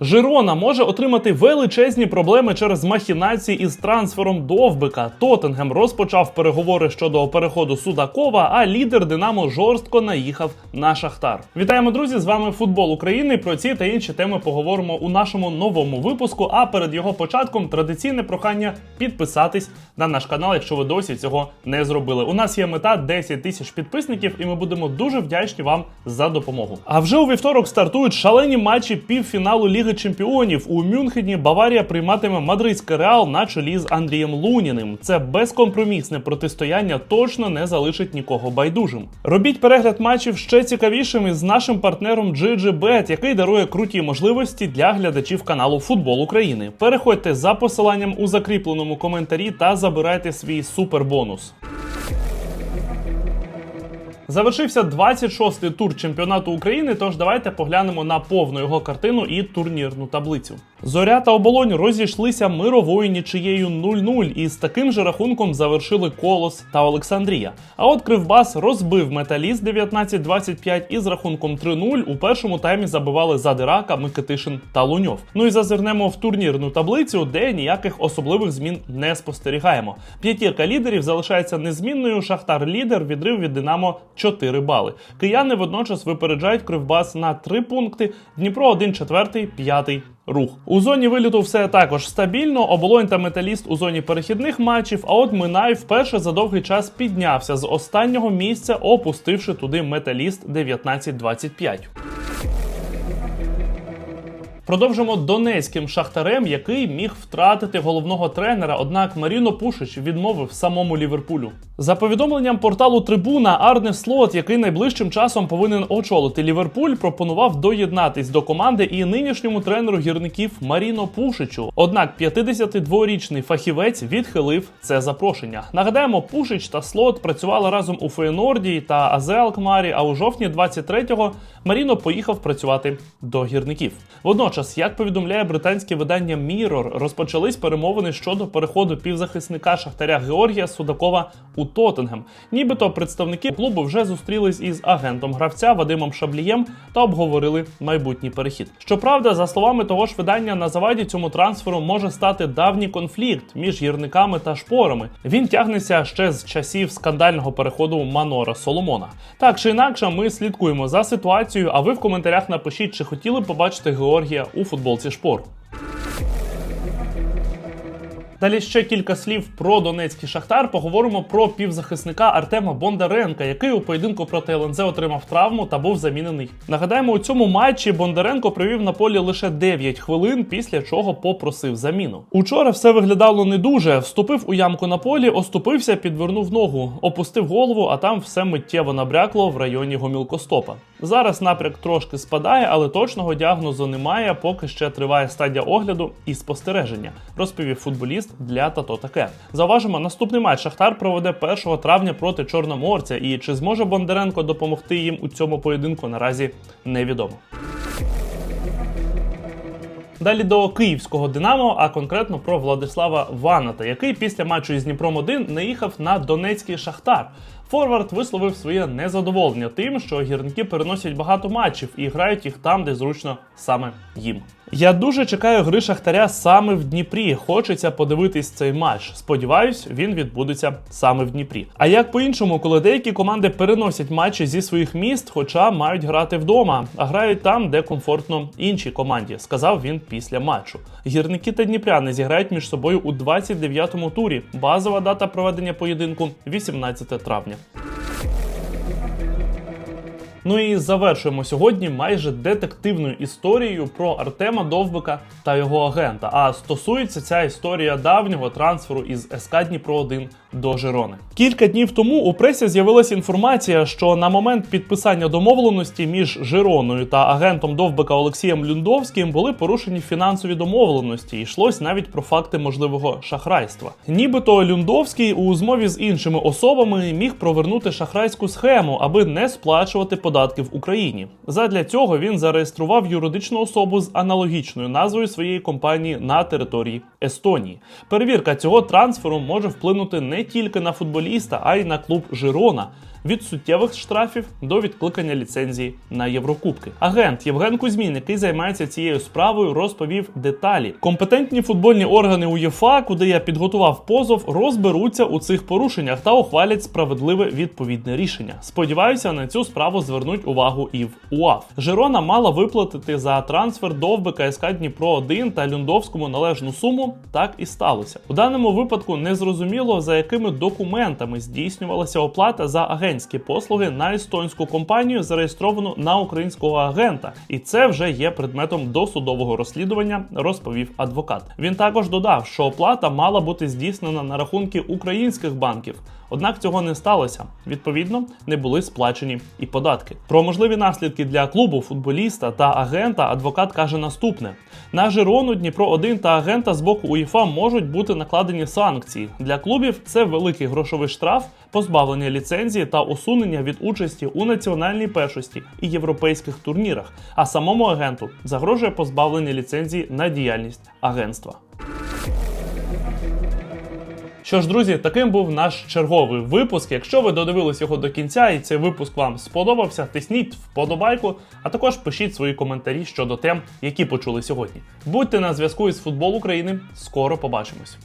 Жирона може отримати величезні проблеми через махінації із трансфером Довбика. Тоттенгем розпочав переговори щодо переходу Судакова, а лідер Динамо жорстко наїхав на Шахтар. Вітаємо, друзі! З вами футбол України. Про ці та інші теми поговоримо у нашому новому випуску. А перед його початком традиційне прохання підписатись на наш канал, якщо ви досі цього не зробили. У нас є мета 10 тисяч підписників, і ми будемо дуже вдячні вам за допомогу. А вже у вівторок стартують шалені матчі півфіналу Ліги Чемпіонів. У Мюнхені Баварія прийматиме мадридський реал на чолі з Андрієм Луніним. Це безкомпромісне протистояння точно не залишить нікого байдужим. Робіть перегляд матчів ще цікавішими з нашим партнером GGBet, який дарує круті можливості для глядачів каналу Футбол України. Переходьте за посиланням у закріпленому коментарі та забирайте свій супербонус. Завершився 26-й тур чемпіонату України. Тож давайте поглянемо на повну його картину і турнірну таблицю. Зоря та оболонь розійшлися мировою нічиєю 0-0 і з таким же рахунком завершили Колос та Олександрія. А от Кривбас розбив металіст 19-25 і з рахунком 3-0 у першому таймі забивали Задирака, Микитишин та Луньов. Ну і зазирнемо в турнірну таблицю, де ніяких особливих змін не спостерігаємо. П'ятірка лідерів залишається незмінною. Шахтар лідер, відрив від Динамо 4 бали. Кияни водночас випереджають Кривбас на 3 пункти. Дніпро 1 четвертий, п'ятий. Рух у зоні виліту все також стабільно. Оболонь та металіст у зоні перехідних матчів. А от Минай вперше за довгий час піднявся з останнього місця, опустивши туди металіст 19-25. Продовжимо донецьким шахтарем, який міг втратити головного тренера. Однак Маріно Пушич відмовив самому Ліверпулю. За повідомленням порталу Трибуна, Арне Слот, який найближчим часом повинен очолити Ліверпуль, пропонував доєднатись до команди і нинішньому тренеру гірників Маріно Пушичу. Однак 52-річний фахівець відхилив це запрошення. Нагадаємо, Пушич та Слот працювали разом у Фейнорді та АЗ Алкмарі. А у жовтні 23-го Маріно поїхав працювати до гірників. Водночас, як повідомляє британське видання Mirror, розпочались перемовини щодо переходу півзахисника Шахтаря Георгія Судакова у Тоттенгем. Нібито представники клубу вже зустрілись із агентом гравця Вадимом Шаблієм та обговорили майбутній перехід. Щоправда, за словами того ж видання, на заваді цьому трансферу може стати давній конфлікт між гірниками та шпорами. Він тягнеться ще з часів скандального переходу Манора Соломона. Так чи інакше, ми слідкуємо за ситуацією. А ви в коментарях напишіть, чи хотіли побачити Георгія у футболці шпор. Далі ще кілька слів про донецький шахтар. Поговоримо про півзахисника Артема Бондаренка, який у поєдинку проти ЛНЗ отримав травму та був замінений. Нагадаємо, у цьому матчі Бондаренко провів на полі лише 9 хвилин, після чого попросив заміну. Учора все виглядало не дуже. Вступив у ямку на полі, оступився, підвернув ногу, опустив голову, а там все миттєво набрякло в районі гомілкостопа. Зараз напряк трошки спадає, але точного діагнозу немає, поки ще триває стадія огляду і спостереження, розповів футболіст для тато таке. Зауважимо, наступний матч Шахтар проведе 1 травня проти Чорноморця. І чи зможе Бондаренко допомогти їм у цьому поєдинку наразі невідомо. Далі до київського Динамо, а конкретно про Владислава Ваната, який після матчу із Дніпром 1 не їхав на Донецький Шахтар. Форвард висловив своє незадоволення тим, що гірники переносять багато матчів і грають їх там, де зручно саме їм. Я дуже чекаю гри Шахтаря саме в Дніпрі. Хочеться подивитись цей матч. Сподіваюсь, він відбудеться саме в Дніпрі. А як по-іншому, коли деякі команди переносять матчі зі своїх міст, хоча мають грати вдома, а грають там, де комфортно іншій команді, сказав він після матчу. Гірники та Дніпряни зіграють між собою у 29-му турі. Базова дата проведення поєдинку 18 травня. Ну і завершуємо сьогодні майже детективною історією про Артема Довбика та його агента. А стосується ця історія давнього трансферу із СК Дніпро 1 до Жирони. Кілька днів тому у пресі з'явилася інформація, що на момент підписання домовленості між Жироною та агентом Довбика Олексієм Люндовським були порушені фінансові домовленості. Йшлось навіть про факти можливого шахрайства. Нібито Люндовський у змові з іншими особами міг провернути шахрайську схему, аби не сплачувати податки в Україні. Задля цього він зареєстрував юридичну особу з аналогічною назвою своєї компанії на території Естонії. Перевірка цього трансферу може вплинути не тільки на футболіста, а й на клуб Жирона. Від суттєвих штрафів до відкликання ліцензії на Єврокубки. Агент Євген Кузьмін, який займається цією справою, розповів деталі. Компетентні футбольні органи УЄФА, куди я підготував позов, розберуться у цих порушеннях та ухвалять справедливе відповідне рішення. Сподіваюся, на цю справу звернуть увагу і в УАФ. Жирона мала виплатити за трансфер довбика СК Дніпро 1 та Люндовському належну суму. Так і сталося. У даному випадку не зрозуміло за якими документами здійснювалася оплата за агентські послуги на естонську компанію, зареєстровану на українського агента, і це вже є предметом досудового розслідування, розповів адвокат. Він також додав, що оплата мала бути здійснена на рахунки українських банків. Однак цього не сталося. Відповідно, не були сплачені і податки. Про можливі наслідки для клубу, футболіста та агента адвокат каже наступне: на Жирону, Дніпро 1 та агента з боку УЄФА можуть бути накладені санкції. Для клубів це великий грошовий штраф, позбавлення ліцензії та усунення від участі у національній першості і європейських турнірах. А самому агенту загрожує позбавлення ліцензії на діяльність агентства. Що ж, друзі, таким був наш черговий випуск. Якщо ви додивились його до кінця і цей випуск вам сподобався, тисніть вподобайку, а також пишіть свої коментарі щодо тем, які почули сьогодні. Будьте на зв'язку із футбол України. Скоро побачимось.